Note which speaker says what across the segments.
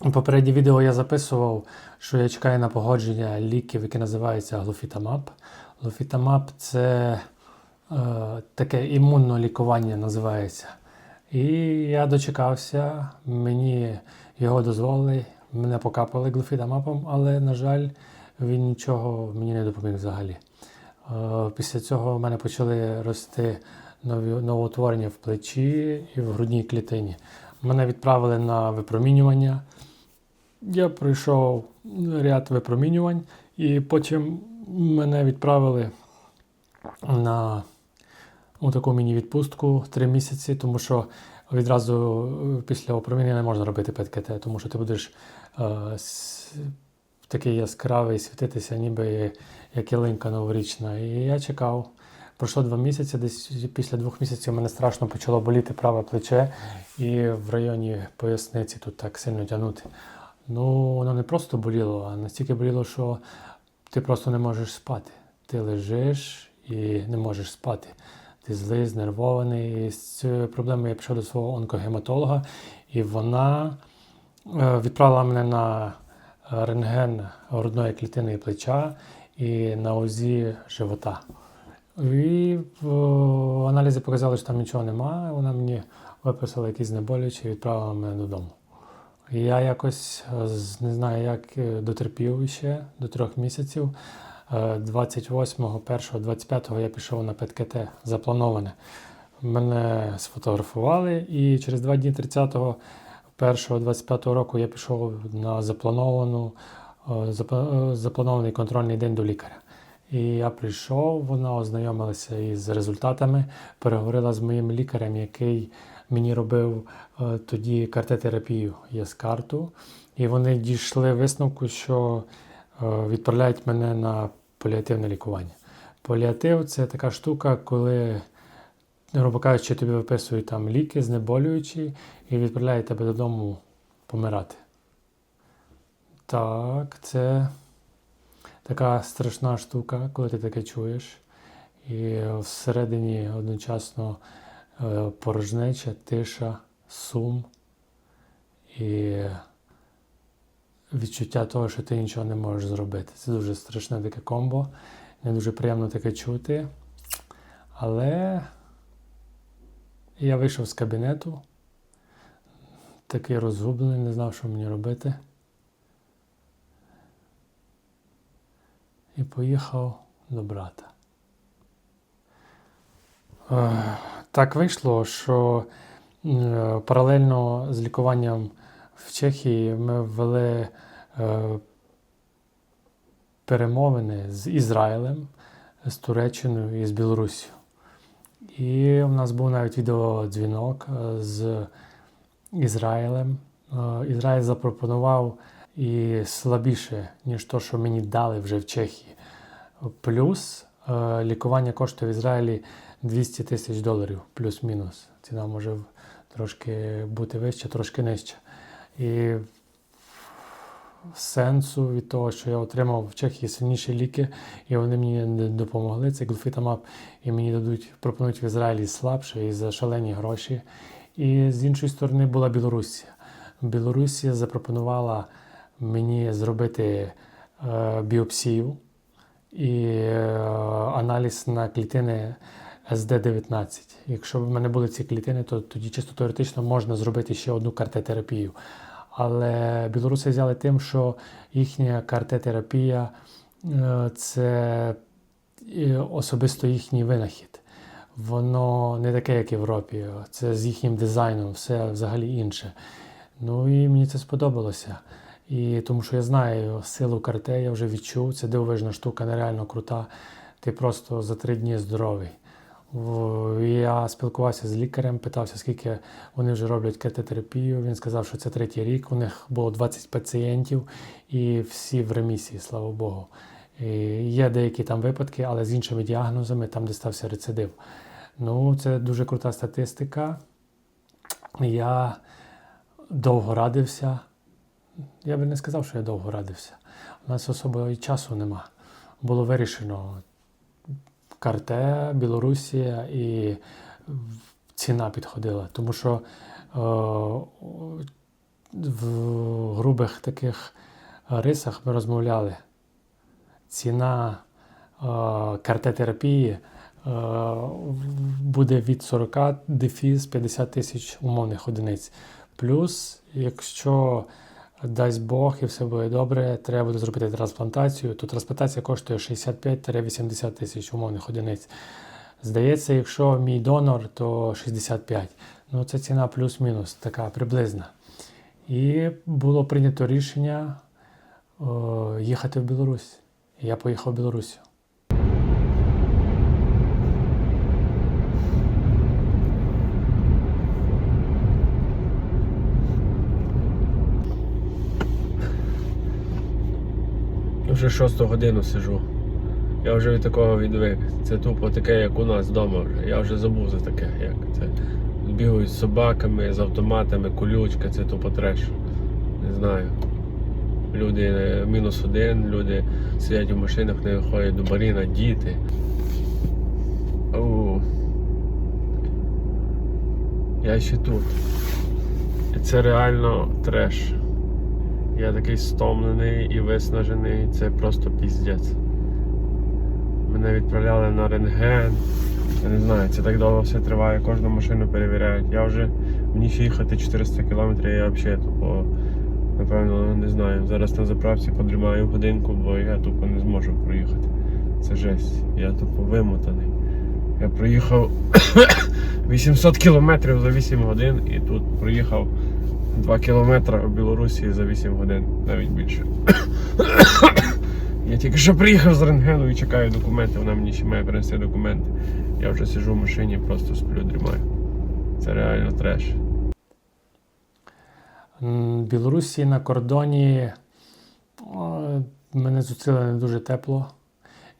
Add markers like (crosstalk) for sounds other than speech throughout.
Speaker 1: Попереднє відео я записував, що я чекаю на погодження ліків, які називаються глуфітамаб. Глуфітамаб це е, таке імунне лікування називається. І я дочекався, мені його дозволили, мене покапали глуфітамабом, але, на жаль, він нічого мені не допоміг взагалі. Е, Після цього в мене почали рости нові новоутворення в плечі і в грудній клітині. Мене відправили на випромінювання. Я пройшов ряд випромінювань, і потім мене відправили на таку міні-відпустку три місяці, тому що відразу е, після опромінення не можна робити ПЕТ-КТ, тому що ти будеш е, такий яскравий світитися, ніби як ялинка новорічна. І я чекав. Пройшло два місяці, десь після двох місяців мене страшно почало боліти праве плече і в районі поясниці тут так сильно тягнути. Ну, воно не просто боліло, а настільки боліло, що ти просто не можеш спати. Ти лежиш і не можеш спати. Ти злий, знервований. І з цією проблемою я пішов до свого онкогематолога, і вона е, відправила мене на рентген грудної клітини і плеча і на УЗІ живота. І в аналізи показали, що там нічого немає. Вона мені виписала якісь знеболюючі і відправила мене додому. Я якось е, не знаю, як е, дотерпів ще до трьох місяців. Е, 28, 1, 25 я пішов на ПЕТ-КТ заплановане. Мене сфотографували, і через два дні 30 1, 25 року я пішов на заплановану, е, запланований контрольний день до лікаря. І я прийшов, вона ознайомилася із результатами, переговорила з моїм лікарем, який мені робив е, тоді картетерапію Яскарту. І вони дійшли висновку, що е, відправляють мене на паліативне лікування. Паліатив це така штука, коли, грубо кажучи, тобі виписують там ліки, знеболюючі, і відправляють тебе додому помирати. Так, це така страшна штука, коли ти таке чуєш. І всередині одночасно е, порожнеча, тиша, сум і відчуття того, що ти нічого не можеш зробити. Це дуже страшне таке комбо. Не дуже приємно таке чути. Але я вийшов з кабінету, такий розгублений, не знав, що мені робити. І поїхав до брата. Е, Так вийшло, що е, паралельно з лікуванням в Чехії ми ввели е, перемовини з Ізраїлем, з Туреччиною і з Білоруссю. І у нас був навіть відеодзвінок з Ізраїлем. Ізраїль запропонував і слабіше, ніж то, що мені дали вже в Чехії. Плюс е, лікування коштує в Ізраїлі 200 тисяч доларів, плюс-мінус. Ціна може трошки бути вища, трошки нижча. І сенсу від того, що я отримав в Чехії сильніші ліки, і вони мені допомогли. Це глуфітамаб, і мені дадуть, пропонують в Ізраїлі слабше і за шалені гроші. І з іншої сторони була Білорусія. Білорусія запропонувала мені зробити е, біопсію і е, аналіз на клітини СД-19. Якщо в мене були ці клітини, то тоді чисто теоретично можна зробити ще одну картетерапію. Але білоруси взяли тим, що їхня картетерапія е, це особисто їхній винахід. Воно не таке, як в Європі. Це з їхнім дизайном, все взагалі інше. Ну і мені це сподобалося. І тому що я знаю силу карте, я вже відчув. Це дивовижна штука, нереально крута. Ти просто за три дні здоровий. Я спілкувався з лікарем, питався, скільки вони вже роблять картетерапію. Він сказав, що це третій рік. У них було 20 пацієнтів і всі в ремісії, слава Богу. І є деякі там випадки, але з іншими діагнозами, там, де стався рецидив. Ну, це дуже крута статистика. Я довго радився. Я би не сказав, що я довго радився. У нас особливо і часу нема. Було вирішено карте, Білорусія і ціна підходила. Тому що е, в грубих таких рисах ми розмовляли. Ціна е, картетерапії е, буде від 40 дефіс 50 тисяч умовних одиниць. Плюс, якщо дасть Бог і все буде добре, треба буде зробити трансплантацію, то трансплантація коштує 65-80 тисяч умовних одиниць. Здається, якщо мій донор, то 65. Ну, це ціна плюс-мінус, така приблизна. І було прийнято рішення о, їхати в Білорусь. Я поїхав в Білорусь.
Speaker 2: Вже шосту годину сижу. Я вже від такого відвик. Це тупо таке, як у нас вдома вже. Я вже забув за таке, як це. Бігають з собаками, з автоматами, колючка, це тупо треш. Не знаю. Люди е, мінус один, люди сидять у машинах, не виходять до баріна, діти. Оу. Я ще тут. І це реально треш. Я такий стомлений і виснажений, це просто піздець. Мене відправляли на рентген. Я не знаю, це так довго все триває, кожну машину перевіряють. Я вже мені ще їхати 400 км, я взагалі тупо, напевно, не знаю. Зараз на заправці подрімаю годинку, бо я тупо не зможу проїхати. Це жесть. Я тупо вимотаний. Я проїхав (coughs) 800 кілометрів за 8 годин і тут проїхав 2 кілометри в Білорусі за 8 годин, навіть більше. (coughs) Я тільки що приїхав з рентгену і чекаю документи, вона мені ще має принести документи. Я вже сиджу в машині, просто сплю, дрімаю. Це реально треш.
Speaker 1: Білорусі на кордоні мене зустріли не дуже тепло.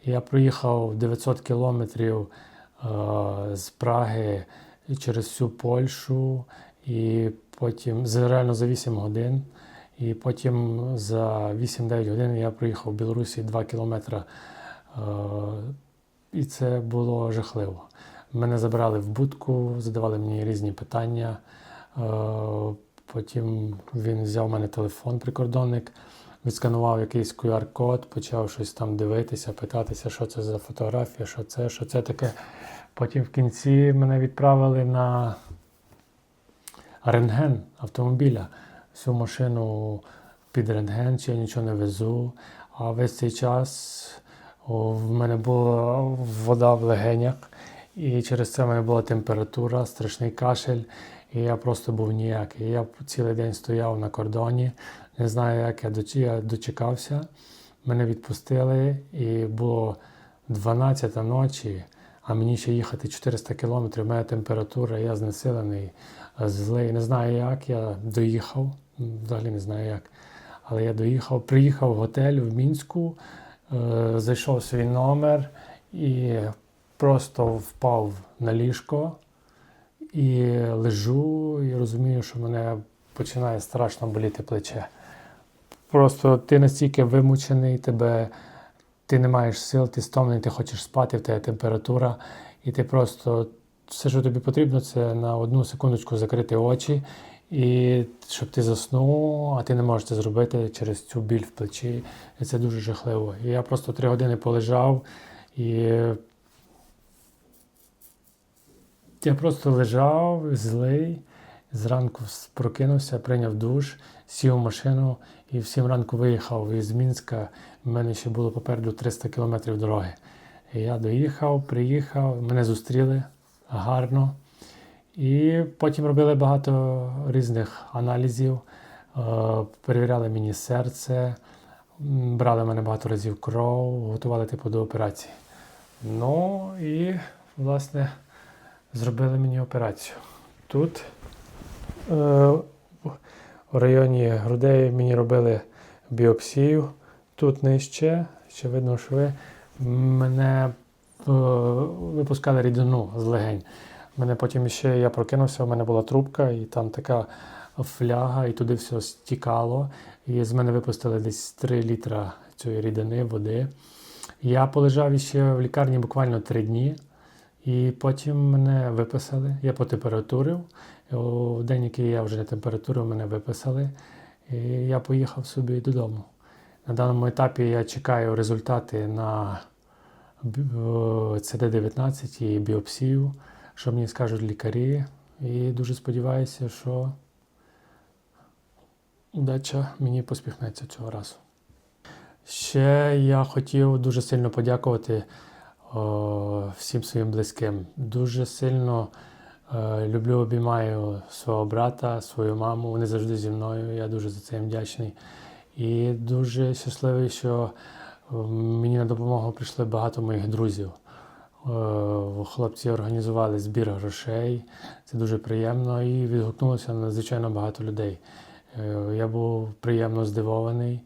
Speaker 1: Я проїхав 900 кілометрів е, з Праги через всю Польщу, і потім реально за 8 годин. І потім за 8-9 годин я проїхав в Білорусі 2 кілометри. Е, і це було жахливо. Мене забрали в будку, задавали мені різні питання. Е, Потім він взяв у мене телефон прикордонник, відсканував якийсь QR-код, почав щось там дивитися, питатися, що це за фотографія, що це, що це таке. Потім в кінці мене відправили на рентген автомобіля. Всю машину під рентген, чи я нічого не везу. А весь цей час в мене була вода в легенях, і через це в мене була температура, страшний кашель, і я просто був ніякий. Я цілий день стояв на кордоні, не знаю, як я дочекався. Мене відпустили, і було 12 ночі, а мені ще їхати 400 кілометрів, моя температура, я знесилений, злий. Не знаю, як я доїхав, взагалі не знаю як. Але я доїхав, приїхав в готель в Мінську, е, зайшов в свій номер і просто впав на ліжко і лежу, і розумію, що мене починає страшно боліти плече. Просто ти настільки вимучений, тебе, ти не маєш сил, ти стомлений, ти хочеш спати, в тебе температура, і ти просто все, що тобі потрібно, це на одну секундочку закрити очі, і щоб ти заснув, а ти не можеш це зробити через цю біль в плечі. І це дуже жахливо. І я просто три години полежав і я просто лежав злий, зранку прокинувся, прийняв душ, сів в машину і в сім ранку виїхав із Мінська. У мене ще було попереду 300 кілометрів дороги. Я доїхав, приїхав, мене зустріли гарно. І потім робили багато різних аналізів, е, перевіряли мені серце, брали в мене багато разів кров, готували типу до операції. Ну і, власне, зробили мені операцію. Тут в районі грудей мені робили біопсію. Тут нижче, ще видно, що ви мене е, випускали рідину з легень. Мене потім ще я прокинувся, у мене була трубка, і там така фляга, і туди все стікало. І з мене випустили десь 3 літра цієї рідини, води. Я полежав ще в лікарні буквально 3 дні. І потім мене виписали. Я потемпературив. У день, який я вже не температурив, мене виписали. І я поїхав собі додому. На даному етапі я чекаю результати на CD19 і біопсію, що мені скажуть лікарі. І дуже сподіваюся, що удача мені поспіхнеться цього разу. Ще я хотів дуже сильно подякувати о, всім своїм близьким. Дуже сильно е, люблю, обіймаю свого брата, свою маму. Вони завжди зі мною. Я дуже за це їм вдячний. І дуже щасливий, що е, мені на допомогу прийшли багато моїх друзів. Е, Хлопці організували збір грошей. Це дуже приємно і відгукнулося надзвичайно багато людей. Е, Я був приємно здивований.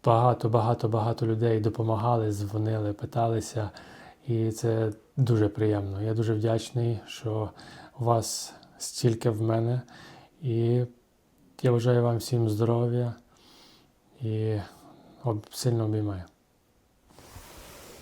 Speaker 1: Е, Багато, багато, багато людей допомагали, дзвонили, питалися. І це дуже приємно. Я дуже вдячний, що у вас стільки в мене. І я бажаю вам всім здоров'я і сильно обіймаю.